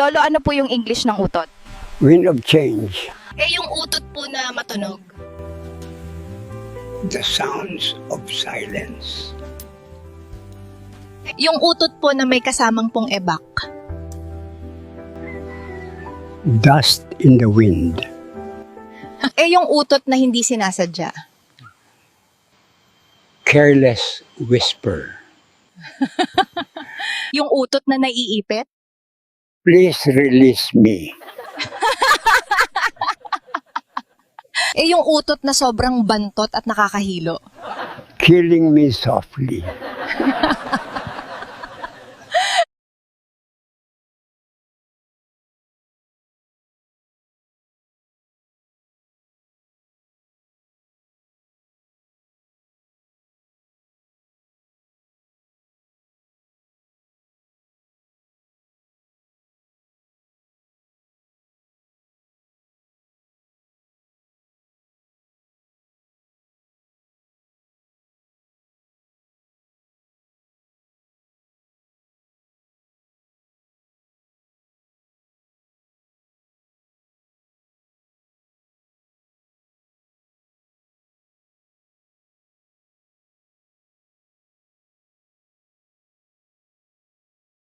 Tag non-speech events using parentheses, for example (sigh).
Lolo, ano po yung English ng utot? Wind of change. Eh, yung utot po na matunog. The sounds of silence. Yung utot po na may kasamang pong ebak. Dust in the wind. Eh, yung utot na hindi sinasadya. Careless whisper. (laughs) Yung utot na naiipit. Please release me. (laughs) Eh, yung utot na sobrang bantot at nakakahilo. Killing me softly. (laughs)